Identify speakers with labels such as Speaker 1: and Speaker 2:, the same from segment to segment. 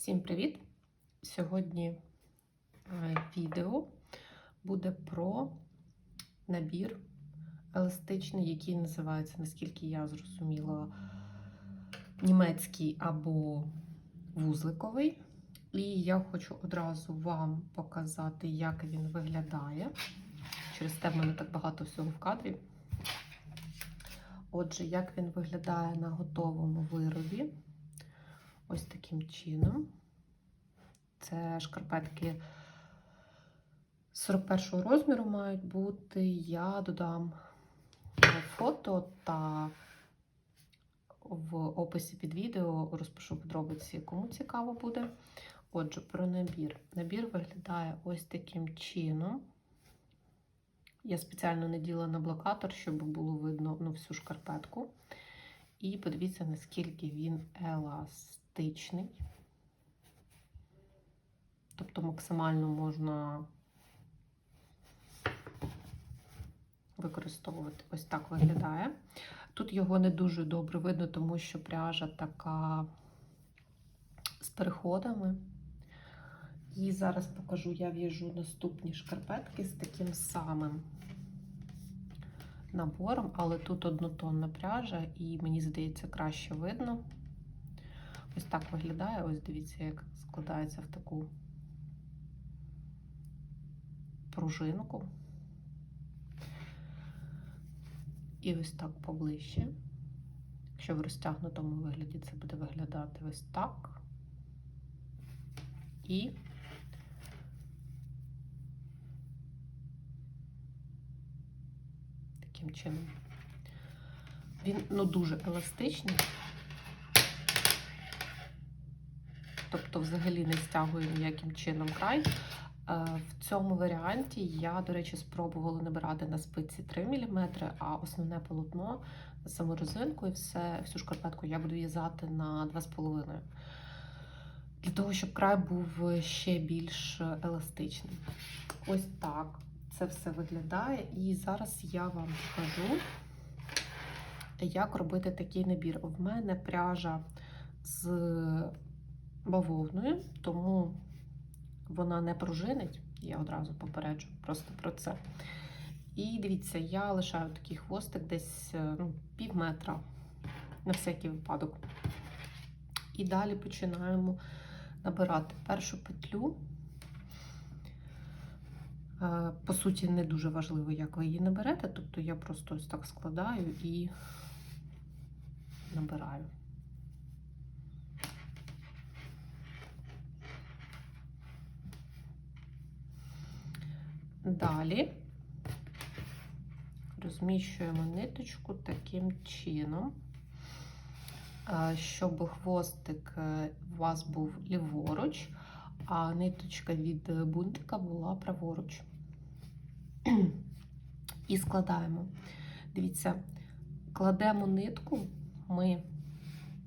Speaker 1: Всім привіт! Сьогодні е, відео буде про набір еластичний, який називається, наскільки я зрозуміла, німецький або вузликовий. І я хочу одразу вам показати, як він виглядає. Через те в мене так багато всього в кадрі. Отже, як він виглядає на готовому виробі. Ось таким чином. Це шкарпетки 41 розміру мають бути. Я додам фото та в описі під відео розпишу подробиці, кому цікаво буде. Отже, про набір. Набір виглядає ось таким чином. Я спеціально наділа на блокатор, щоб було видно ну, всю шкарпетку. І подивіться, наскільки він еластичний. Тобто максимально можна використовувати. Ось так виглядає. Тут його не дуже добре видно, тому що пряжа така з переходами. І зараз покажу, я в'яжу наступні шкарпетки з таким самим набором, але тут однотонна пряжа, і мені здається, краще видно. Ось так виглядає. Ось дивіться, як складається в таку пружинку. І ось так поближче. Якщо в розтягнутому вигляді це буде виглядати ось так. І таким чином. Він ну, дуже еластичний. Тобто, взагалі не стягує ніяким чином край. В цьому варіанті я, до речі, спробувала набирати на спиці 3 мм, а основне полотно саму резинку і все, всю шкарпетку я буду в'язати на 2,5 Для того, щоб край був ще більш еластичним. Ось так це все виглядає. І зараз я вам покажу, як робити такий набір. В мене пряжа з бавовною, тому вона не пружинить, я одразу попереджу просто про це. І дивіться, я лишаю такий хвостик десь ну, пів метра на всякий випадок. І далі починаємо набирати першу петлю. По суті, не дуже важливо, як ви її наберете, тобто я просто ось так складаю і набираю. Далі розміщуємо ниточку таким чином, щоб хвостик е, у вас був ліворуч, а ниточка від бунтика була праворуч. І складаємо. Дивіться, кладемо нитку, ми,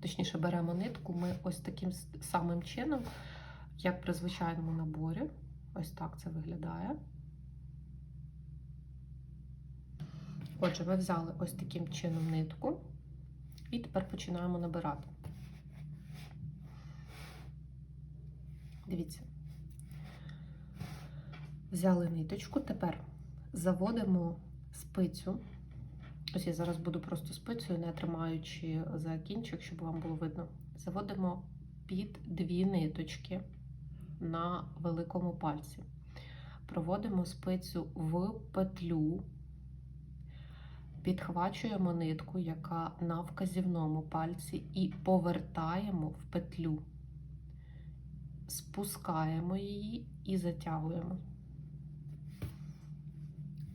Speaker 1: точніше, беремо нитку, ми ось таким самим чином, як при звичайному наборі. Ось так це виглядає. Отже, ми взяли ось таким чином нитку, і тепер починаємо набирати. Дивіться, взяли ниточку, тепер заводимо спицю. Ось я зараз буду просто спицею, не тримаючи за кінчик, щоб вам було видно. Заводимо під дві ниточки на великому пальці. Проводимо спицю в петлю, підхвачуємо нитку, яка на вказівному пальці, і повертаємо в петлю, спускаємо її і затягуємо.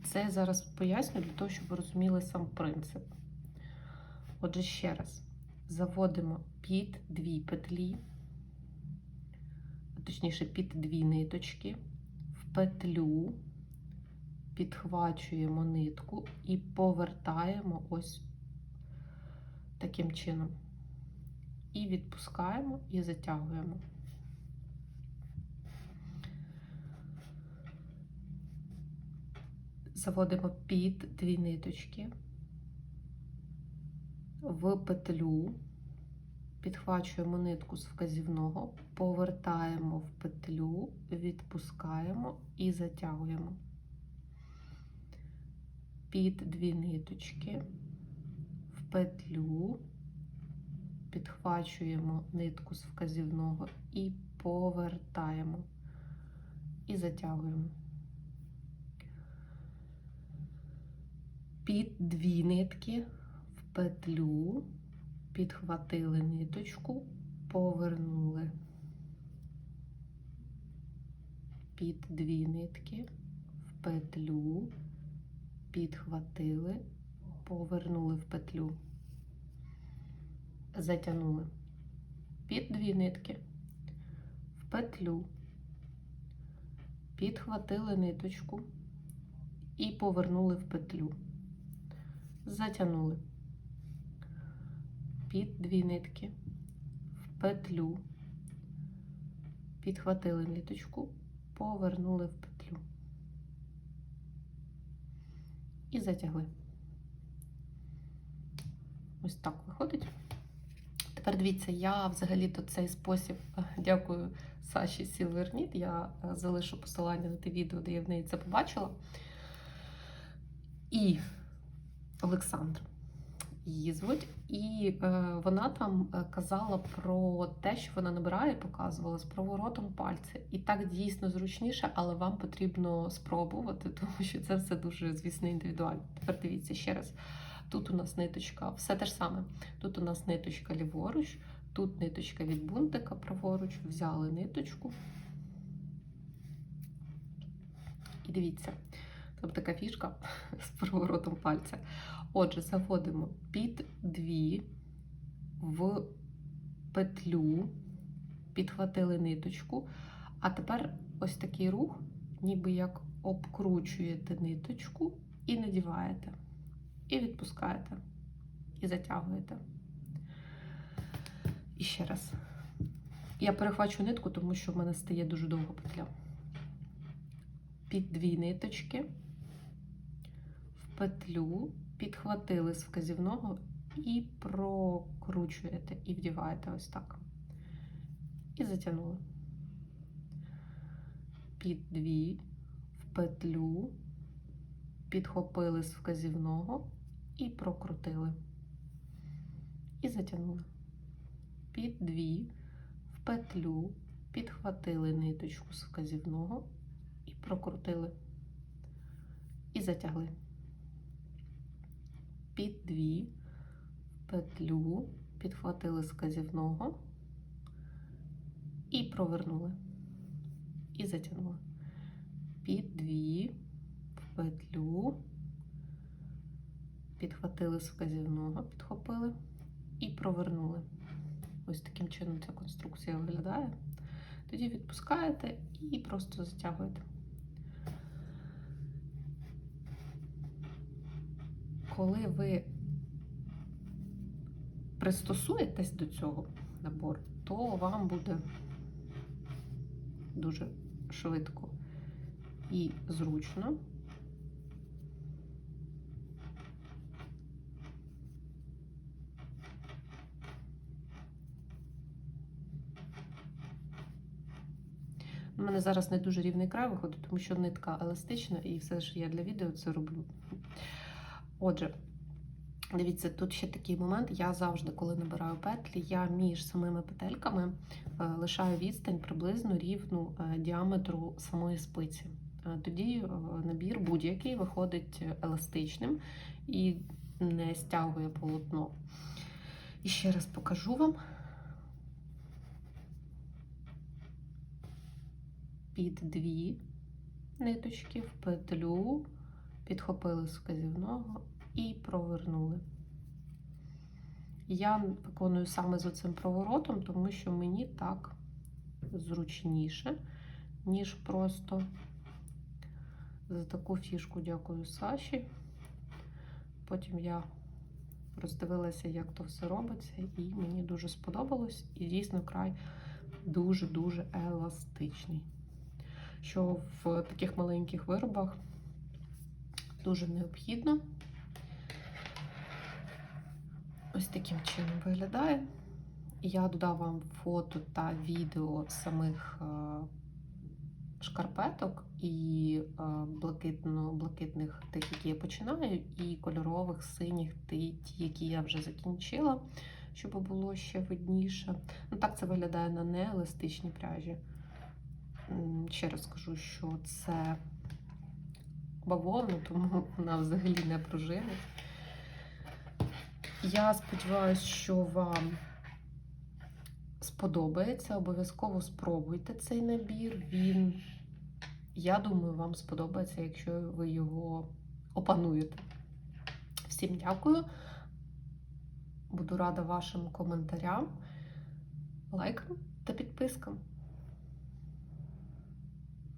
Speaker 1: Це я зараз поясню для того, щоб ви розуміли сам принцип. Отже, ще раз, заводимо під дві петлі, точніше, під дві ниточки, в петлю, підхвачуємо нитку і повертаємо ось таким чином. І відпускаємо і затягуємо. заводимо під дві ниточки в петлю, підхвачуємо нитку з вказівного, повертаємо в петлю, відпускаємо і затягуємо. Під дві ниточки в петлю, підхвачуємо нитку з вказівного і повертаємо. І затягуємо. Під дві нитки в петлю, підхватили ниточку, повернули. Під дві нитки в петлю, підхватили, повернули в петлю, затягнули. Під дві нитки в петлю, підхватили ниточку і повернули в петлю, затягнули під дві нитки в петлю, підхватили ниточку, повернули в петлю і затягли. Ось так виходить. Тепер дивіться, я взагалі-то цей спосіб дякую Саші Сілверніт. Я е, залишу посилання на те відео, де я в неї це побачила. І Олександр її звуть. І е, вона там е, казала про те, що вона набирає, показувала з проворотом пальця. І так дійсно зручніше, але вам потрібно спробувати, тому що це все дуже, звісно, індивідуально. Тепер дивіться ще раз. Тут у нас ниточка, все те ж саме. Тут у нас ниточка ліворуч, тут ниточка від бунтика праворуч, взяли ниточку. І дивіться, там така фішка з проворотом пальця. Отже, заводимо під дві в петлю, підхватили ниточку, а тепер ось такий рух, ніби як обкручуєте ниточку і надіваєте, і відпускаєте, і затягуєте. І ще раз. Я перехвачу нитку, тому що в мене стає дуже довго петля. Під дві ниточки в петлю підхватили з вказівного і прокручуєте, і вдіваєте ось так. І затягнули. Під дві в петлю, підхопили з вказівного і прокрутили. І затягнули. Під дві в петлю, підхватили ниточку з вказівного і прокрутили. І затягли під дві петлю, підхватили з казівного і провернули. І затягнули. Під дві петлю, підхватили з вказівного, підхопили і провернули. Ось таким чином ця конструкція виглядає. Тоді відпускаєте і просто затягуєте. Коли ви пристосуєтесь до цього набору, то вам буде дуже швидко і зручно. У мене зараз не дуже рівний край виходить, тому що нитка еластична, і все ж я для відео це роблю. Отже, дивіться, тут ще такий момент. Я завжди, коли набираю петлі, я між самими петельками е, лишаю відстань приблизно рівну е, діаметру самої спиці. Е, тоді набір будь-який виходить еластичним і не стягує полотно. І ще раз покажу вам. Під дві ниточки в петлю підхопили з вказівного і провернули. Я виконую саме за цим проворотом, тому що мені так зручніше, ніж просто за таку фішку дякую Саші. Потім я роздивилася, як то все робиться, і мені дуже сподобалось. І дійсно край дуже-дуже еластичний. Що в таких маленьких виробах дуже необхідно. Ось таким чином виглядає. Я додам вам фото та відео самих е, шкарпеток і е, блакитно, блакитних тих, які я починаю, і кольорових синіх, ті, які я вже закінчила, щоб було ще видніше. Ну так це виглядає на нееластичній пряжі. Ще раз скажу, що це бавовна, тому вона взагалі не пружинить. Я сподіваюся, що вам сподобається. Обов'язково спробуйте цей набір. Він, я думаю, вам сподобається, якщо ви його опануєте. Всім дякую. Буду рада вашим коментарям, лайкам та підпискам.